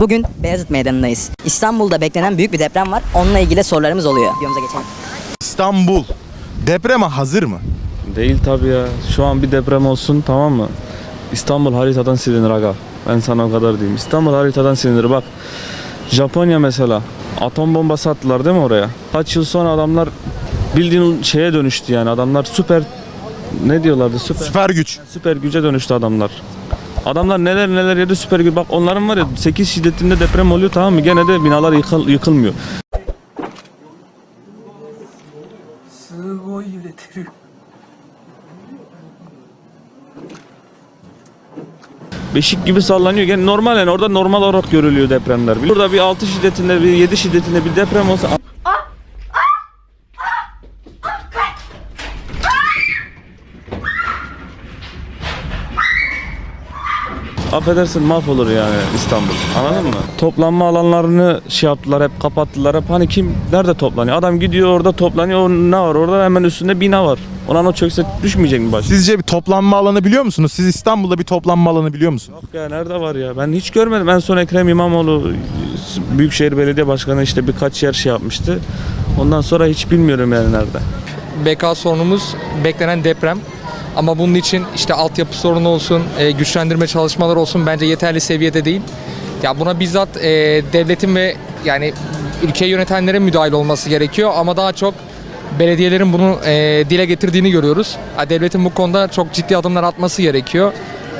Bugün Beyazıt Meydanı'ndayız. İstanbul'da beklenen büyük bir deprem var. Onunla ilgili sorularımız oluyor. Videomuza geçelim. İstanbul depreme hazır mı? Değil tabi ya. Şu an bir deprem olsun tamam mı? İstanbul haritadan silinir aga. Ben sana o kadar diyeyim. İstanbul haritadan silinir bak. Japonya mesela. Atom bombası attılar değil mi oraya? Kaç yıl sonra adamlar bildiğin şeye dönüştü yani. Adamlar süper ne diyorlardı? Süper Süper güç. süper güce dönüştü adamlar. Adamlar neler neler yedi süper güç. Bak onların var ya 8 şiddetinde deprem oluyor tamam mı? Gene de binalar yıkıl, yıkılmıyor. Beşik gibi sallanıyor. Yani normal yani orada normal olarak görülüyor depremler. Burada bir 6 şiddetinde bir 7 şiddetinde bir deprem olsa affedersin mahvolur yani İstanbul. Anladın mı? Toplanma alanlarını şey yaptılar hep kapattılar hep hani kim nerede toplanıyor? Adam gidiyor orada toplanıyor o ne var orada hemen üstünde bina var. Ona o çökse düşmeyecek mi baş? Sizce bir toplanma alanı biliyor musunuz? Siz İstanbul'da bir toplanma alanı biliyor musunuz? Yok ya nerede var ya? Ben hiç görmedim. En son Ekrem İmamoğlu Büyükşehir Belediye Başkanı işte birkaç yer şey yapmıştı. Ondan sonra hiç bilmiyorum yani nerede. BK sorunumuz beklenen deprem. Ama bunun için işte altyapı sorunu olsun, e, güçlendirme çalışmaları olsun bence yeterli seviyede değil. Ya buna bizzat e, devletin ve yani ülkeyi yönetenlerin müdahil olması gerekiyor ama daha çok belediyelerin bunu e, dile getirdiğini görüyoruz. Ha, devletin bu konuda çok ciddi adımlar atması gerekiyor.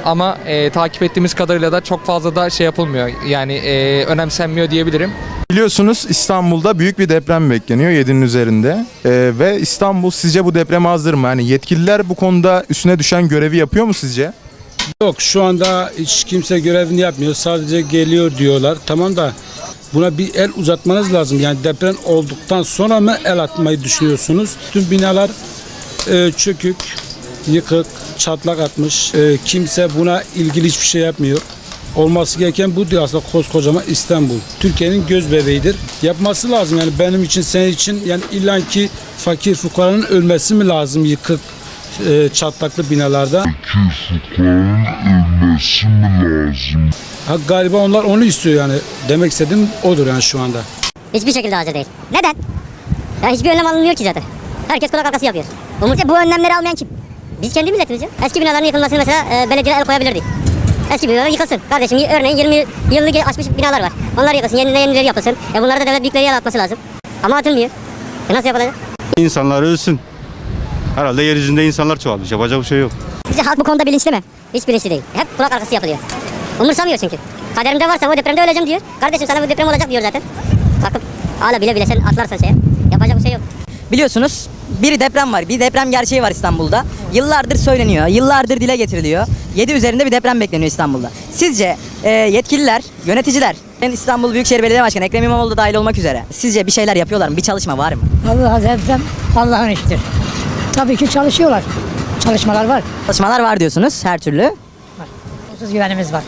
Ama e, takip ettiğimiz kadarıyla da çok fazla da şey yapılmıyor. Yani e, önemsenmiyor diyebilirim. Biliyorsunuz İstanbul'da büyük bir deprem bekleniyor 7'nin üzerinde. Ee, ve İstanbul sizce bu depreme hazır mı? Yani yetkililer bu konuda üstüne düşen görevi yapıyor mu sizce? Yok şu anda hiç kimse görevini yapmıyor. Sadece geliyor diyorlar. Tamam da buna bir el uzatmanız lazım. Yani deprem olduktan sonra mı el atmayı düşünüyorsunuz? Tüm binalar e, çökük, yıkık, çatlak atmış. E, kimse buna ilgili hiçbir şey yapmıyor. Olması gereken bu değil aslında koskocaman İstanbul. Türkiye'nin göz bebeğidir. Yapması lazım yani benim için senin için yani illanki fakir fukaranın ölmesi mi lazım yıkık e, çatlaklı binalarda? ölmesi mi lazım? Ha, galiba onlar onu istiyor yani. Demek istediğim odur yani şu anda. Hiçbir şekilde hazır değil. Neden? Ya hiçbir önlem alınmıyor ki zaten. Herkes kulak arkası yapıyor. Umursa bu önlemleri almayan kim? Biz kendi milletimiz ya. Eski binaların yıkılmasını mesela e, belediye el koyabilirdi. Eski binalar yıkılsın. Kardeşim örneğin 20 yıllık aşmış binalar var. Onlar yıkılsın, yeni yenileri yapılsın. E bunları da devlet büyükleri el atması lazım. Ama atılmıyor. E nasıl yapılacak? İnsanlar ölsün. Herhalde yeryüzünde insanlar çoğalmış. Yapacak bir şey yok. Sizce halk bu konuda bilinçli mi? Hiç bilinçli değil. Hep kulak arkası yapılıyor. Umursamıyor çünkü. Kaderimde varsa o depremde öleceğim diyor. Kardeşim sana bu deprem olacak diyor zaten. Kalkıp hala bile bile sen atlarsan şeye. Yapacak bir şey yok. Biliyorsunuz bir deprem var. Bir deprem gerçeği var İstanbul'da. Yıllardır söyleniyor. Yıllardır dile getiriliyor. 7 üzerinde bir deprem bekleniyor İstanbul'da. Sizce e, yetkililer, yöneticiler, İstanbul Büyükşehir Belediye Başkanı Ekrem İmamoğlu da dahil olmak üzere. Sizce bir şeyler yapıyorlar mı? Bir çalışma var mı? Allah deprem Allah'ın işidir. Tabii ki çalışıyorlar. Çalışmalar var. Çalışmalar var diyorsunuz her türlü. Sonsuz güvenimiz var.